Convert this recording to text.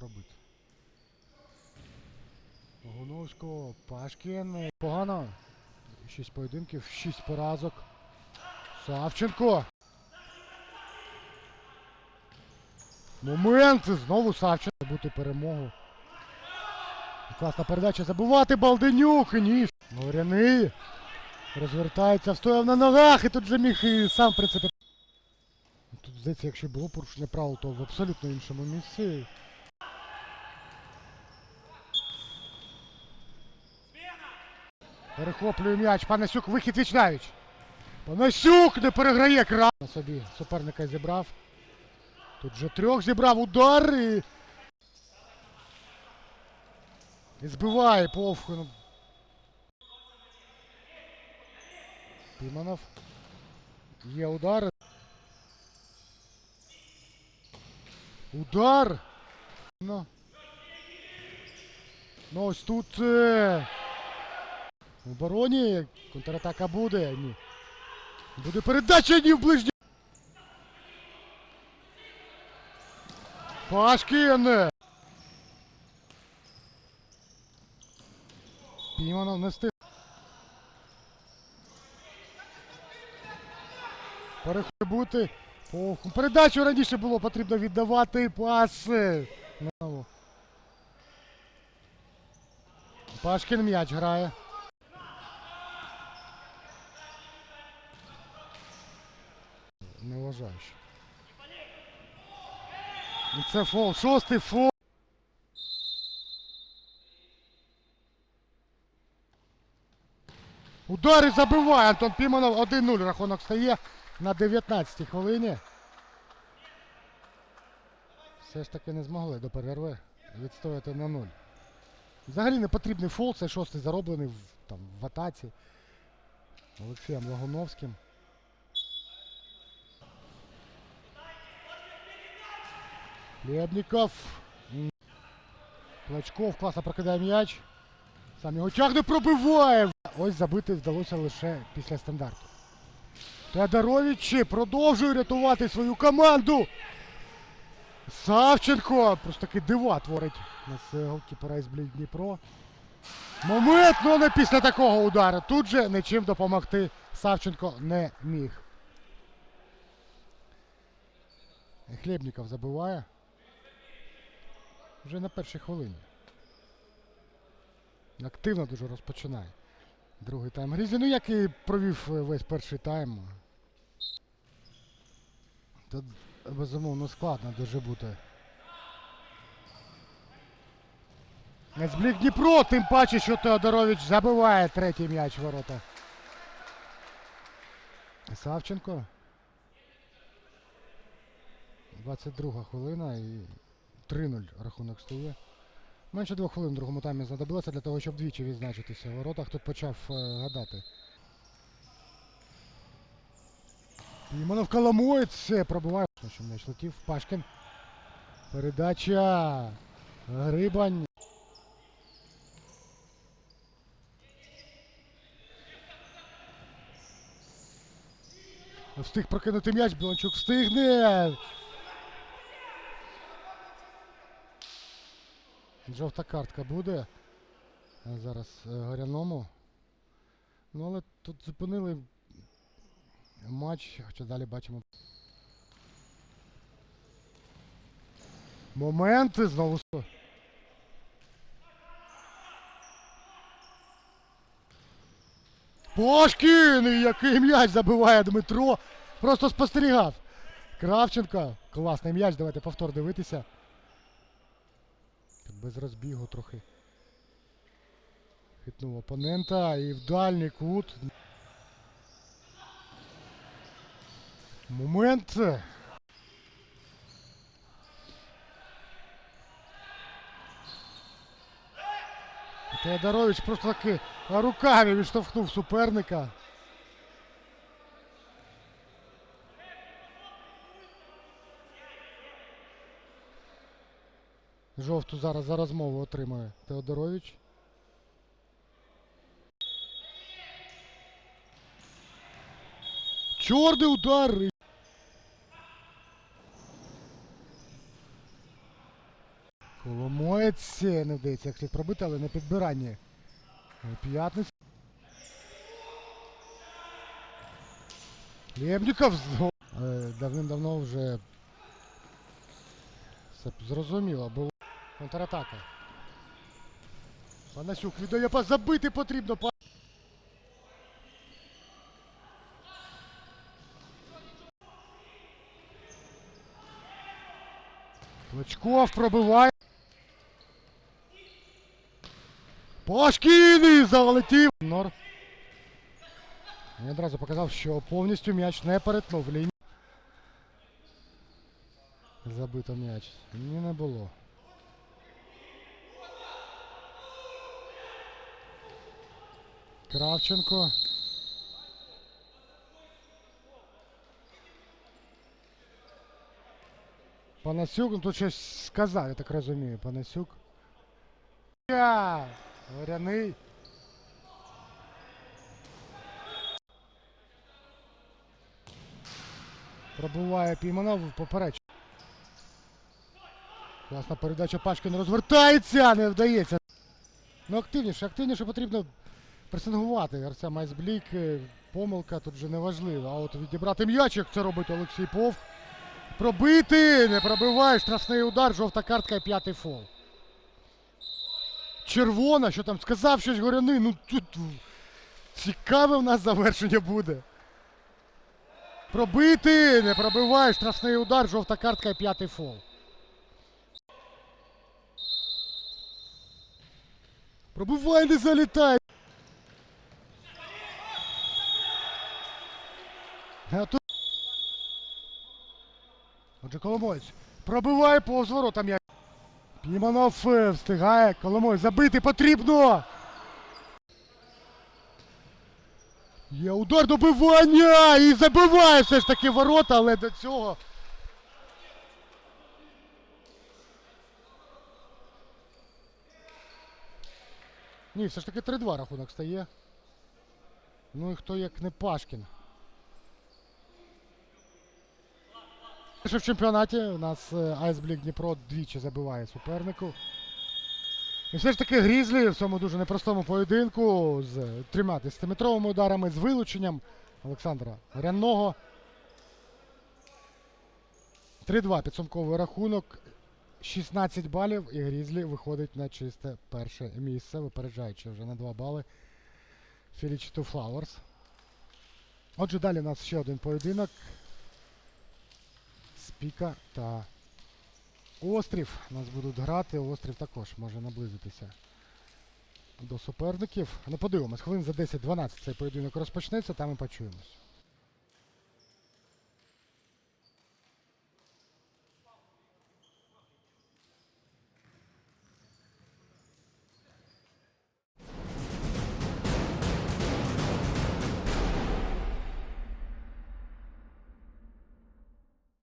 пробит. Гунушко, Пашкін. Погано. Шість поєдинків, шість поразок. Савченко. Момент! Знову Савченко бути перемогу. Класна передача забувати Балденюк. Ні. Горяний. Розвертається, встояв на ногах і тут же міг і сам в принципі. Тут здається, якщо було порушення правил, то в абсолютно іншому місці. Перехоплює м'яч. Панасюк, вихід Вічнавіч. Панасюк не переграє кран. На собі суперника зібрав. Тут же трьох зібрав удар і. І збиває Повхину. Піманов. Є удар. Удар. Ну. Ну ось тут. В обороні контратака буде. Ні. Буде передача ні в ближній. Пашкін. Піманов не встиг. Переходить бути. Похум. Передачу раніше було потрібно віддавати паси. Пашкін м'яч грає. Не вважаю. що. І це фол. Шостий фол. Удар забиває Антон Піманов. 1-0 рахунок стає на 19-й хвилині. Все ж таки не змогли до перерви відстояти на 0. Взагалі не потрібний фол, це шостий зароблений в, там, в атаці Олексієм Лагуновським. Лебніков. Плачков класно прокидає м'яч. Сам його тягне, пробиває. Ось забити вдалося лише після стандарту. Теодорович продовжує рятувати свою команду. Савченко просто таки дива творить на із Блік Дніпро. Момент, ну не після такого удару. Тут же нічим допомогти Савченко не міг. Хлібніков забиває. Вже на першій хвилині. Активно дуже розпочинає. Другий тайм Грізі, ну як і провів е, весь перший тайм. Тут безумовно складно дуже бути. Нацблік Дніпро, тим паче, що Теодорович забиває третій м'яч ворота. Савченко. 22 хвилина і 3-0 рахунок стає. Менше двох хвилин в другому таймі знадобилося для того, щоб двічі відзначитися. В воротах тут почав е, гадати. Піманов Коломоєць е, пробиває. Що м'яч летів. Пашкін. Передача. Грибань. Встиг прокинути м'яч, Біланчук встигне. Жовта картка буде. Зараз е, Горяному. Ну, але тут зупинили матч, хоча далі бачимо. Моменти знову. І який м'яч забиває Дмитро. Просто спостерігав. Кравченко. Класний м'яч. Давайте повтор дивитися. Без розбігу трохи. Хитнув опонента і в дальній кут. Момент. Теодорович просто таки руками відштовхнув суперника. Жовту зараз за розмову отримує Теодорович. Чорний удар. Коломой. Е, не вдається як слід пробити, але на підбиранні. Е, П'ятниця. Лєбніков Е, Давним-давно вже все зрозуміло було. Контратака. Панасюк віддає пас, забити потрібно. Клочков пробиває. Пашкін і залетів. Нор. Він одразу показав, що повністю м'яч не перетнув лінію. Забито м'яч. Ні, не було. Кравченко. Панасюк, ну тут щось сказав, я так розумію, Панасюк. Горяний. Пробуває Пійманов попереч. Класна передача Пашкін розвертається, не вдається. Ну активніше, активніше потрібно пресингувати. Гравця Майсблік, е, помилка тут вже не важлива. А от відібрати м'яч, як це робить Олексій Пов. Пробити! Не пробиває, штрафний удар, жовта картка і п'ятий фол. Червона, що там сказав щось горяний. Ну тут цікаве в нас завершення буде. Пробити! Не пробиває, штрафний удар, жовта картка і п'ятий фол. Пробивай, не залітай! А тут... Отже, Коломойць. Пробиває повз ворота. Піманов е, встигає. Коломойць забити потрібно. Є удар добивання! І забиває все ж таки ворота, але до цього. Ні, все ж таки 3-2 рахунок стає. Ну і хто як не Пашкін. Ще в чемпіонаті у нас е, Айсблік Дніпро двічі забиває супернику. І все ж таки Грізлі в цьому дуже непростому поєдинку з трьома 10-метровими ударами, з вилученням Олександра Рянного. 3-2 підсумковий рахунок. 16 балів і Грізлі виходить на чисте перше місце, випереджаючи вже на 2 бали Філіч Two Flowers. Отже, далі у нас ще один поєдинок. Спіка та Острів. Нас будуть грати. Острів також може наблизитися до суперників. Ну, подивимось, хвилин за 10-12 цей поєдинок розпочнеться, там і почуємось.